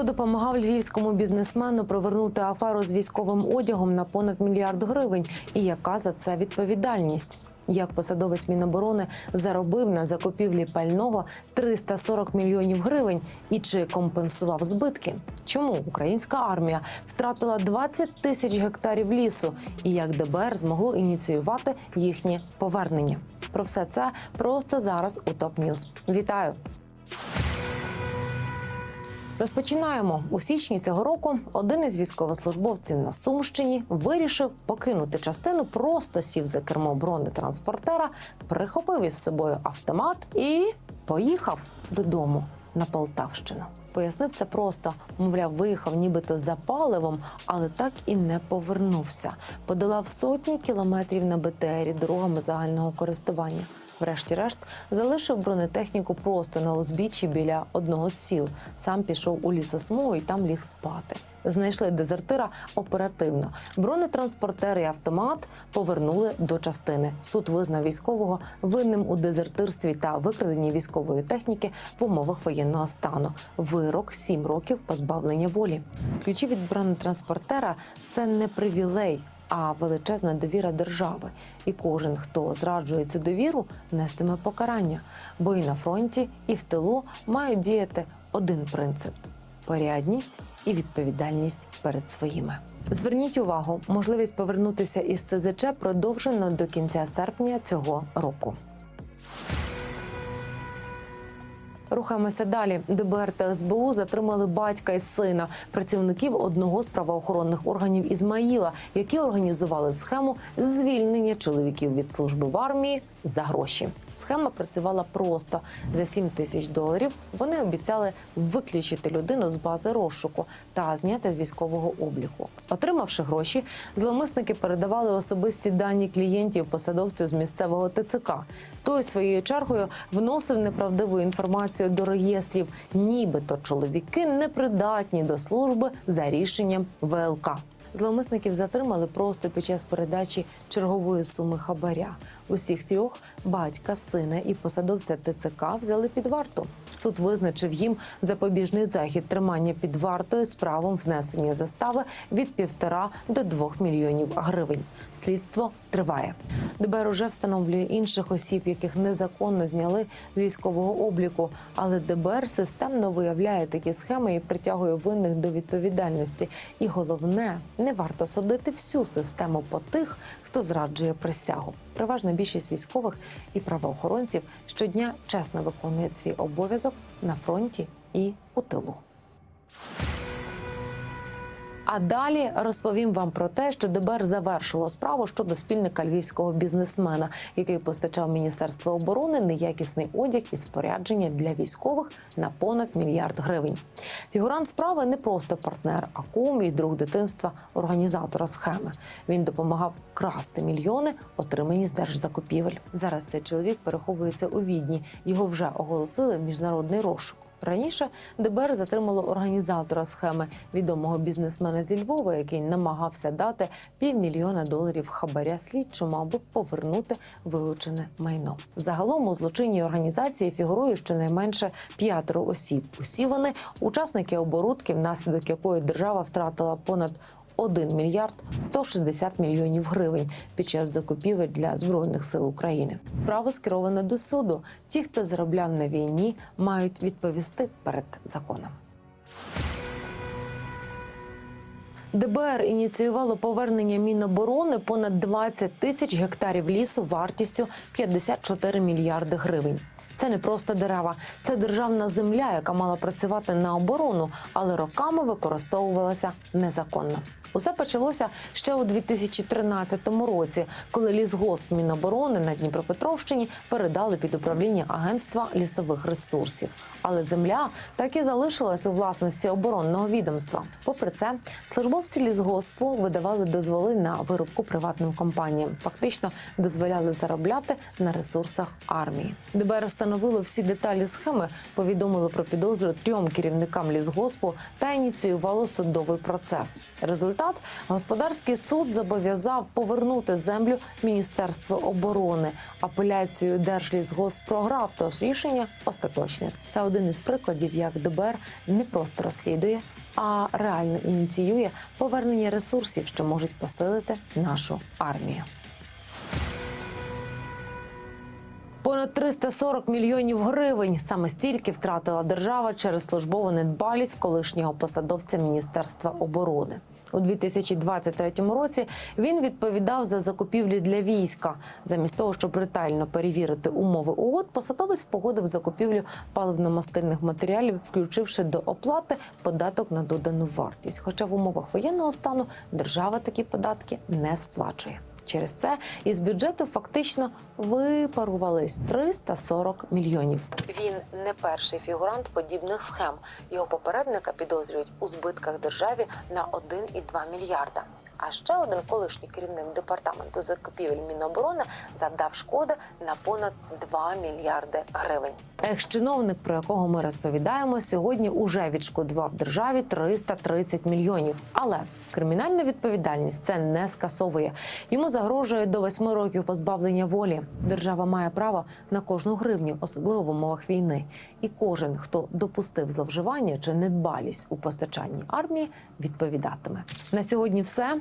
Хто допомагав львівському бізнесмену провернути аферу з військовим одягом на понад мільярд гривень? І яка за це відповідальність? Як посадовець Міноборони заробив на закупівлі пального 340 мільйонів гривень і чи компенсував збитки? Чому українська армія втратила 20 тисяч гектарів лісу? І як ДБР змогло ініціювати їхнє повернення? Про все це просто зараз у ТОП Ньюз. Вітаю! Розпочинаємо у січні цього року. Один із військовослужбовців на Сумщині вирішив покинути частину, просто сів за кермо бронетранспортера, прихопив із собою автомат і поїхав додому на Полтавщину. Пояснив це просто, мовляв, виїхав нібито за паливом, але так і не повернувся. Подолав сотні кілометрів на БТРі дорогами загального користування. Врешті-решт залишив бронетехніку просто на узбіччі біля одного з сіл. Сам пішов у лісосмугу і там ліг спати. Знайшли дезертира оперативно. Бронетранспортер і автомат повернули до частини. Суд визнав військового винним у дезертирстві та викраденні військової техніки в умовах воєнного стану. Вирок сім років позбавлення волі. Ключі від бронетранспортера це не привілей, а величезна довіра держави. І кожен, хто зраджує цю довіру, нестиме покарання. Бо і на фронті, і в тилу мають діяти один принцип порядність і відповідальність перед своїми. Зверніть увагу, можливість повернутися із СЗЧ продовжено до кінця серпня цього року. Рухаємося далі. ДБР та СБУ затримали батька і сина, працівників одного з правоохоронних органів Ізмаїла, які організували схему звільнення чоловіків від служби в армії за гроші. Схема працювала просто за 7 тисяч доларів. Вони обіцяли виключити людину з бази розшуку та зняти з військового обліку. Отримавши гроші, зловмисники передавали особисті дані клієнтів посадовцю з місцевого ТЦК. Той своєю чергою вносив неправдиву інформацію до реєстрів, нібито чоловіки непридатні до служби за рішенням ВЛК. Зловмисників затримали просто під час передачі чергової суми хабаря. Усіх трьох батька, сина і посадовця ТЦК взяли під варту. Суд визначив їм запобіжний захід тримання під вартою з правом внесення застави від півтора до двох мільйонів гривень. Слідство триває. ДБР уже встановлює інших осіб, яких незаконно зняли з військового обліку. Але ДБР системно виявляє такі схеми і притягує винних до відповідальності. І головне, не варто судити всю систему по тих, хто зраджує присягу. Переважна більшість військових і правоохоронців щодня чесно виконують свій обов'язок на фронті і у тилу. А далі розповім вам про те, що ДБР завершило справу щодо спільника львівського бізнесмена, який постачав Міністерство оборони неякісний одяг і спорядження для військових на понад мільярд гривень. Фігурант справи не просто партнер, а кум і друг дитинства організатора схеми. Він допомагав красти мільйони, отримані з держзакупівель. Зараз цей чоловік переховується у відні. Його вже оголосили в міжнародний розшук. Раніше ДБР затримало організатора схеми відомого бізнесмена зі Львова, який намагався дати півмільйона доларів хабаря слідчому, аби повернути вилучене майно. Загалом у злочинній організації фігурує щонайменше п'ятеро осіб. Усі вони учасники оборудки, внаслідок якої держава втратила понад 1 мільярд 160 мільйонів гривень під час закупівель для збройних сил України. Справа скерована до суду. Ті, хто заробляв на війні, мають відповісти перед законом. ДБР ініціювало повернення Міноборони понад 20 тисяч гектарів лісу вартістю 54 мільярди гривень. Це не просто дерева, це державна земля, яка мала працювати на оборону, але роками використовувалася незаконно. Усе почалося ще у 2013 році, коли лісгосп Міноборони на Дніпропетровщині передали під управління агентства лісових ресурсів. Але земля так і залишилась у власності оборонного відомства. Попри це, службовці лісгоспу видавали дозволи на вирубку приватним компаніям. Фактично дозволяли заробляти на ресурсах армії. ДБР встановило всі деталі схеми, повідомило про підозру трьом керівникам лісгоспу та ініціювало судовий процес. Результат Результат господарський суд зобов'язав повернути землю Міністерству оборони. Апеляцію Держлісгосп програв, тож рішення остаточне. Це один із прикладів, як ДБР не просто розслідує, а реально ініціює повернення ресурсів, що можуть посилити нашу армію. Понад 340 мільйонів гривень саме стільки втратила держава через службову недбалість колишнього посадовця Міністерства оборони. У 2023 році він відповідав за закупівлі для війська. Замість того, щоб ретельно перевірити умови угод, посадовець погодив закупівлю паливно-мастильних матеріалів, включивши до оплати податок на додану вартість. Хоча в умовах воєнного стану держава такі податки не сплачує. Через це із бюджету фактично випарувались 340 мільйонів. Він не перший фігурант подібних схем. Його попередника підозрюють у збитках державі на 1,2 мільярда. А ще один колишній керівник департаменту закупівель Міноборони завдав шкоди на понад 2 мільярди гривень. Екс-чиновник, про якого ми розповідаємо, сьогодні уже відшкодував державі 330 мільйонів. Але кримінальну відповідальність це не скасовує. Йому загрожує до 8 років позбавлення волі. Держава має право на кожну гривню, особливо в умовах війни. І кожен, хто допустив зловживання чи недбалість у постачанні армії, відповідатиме. На сьогодні все.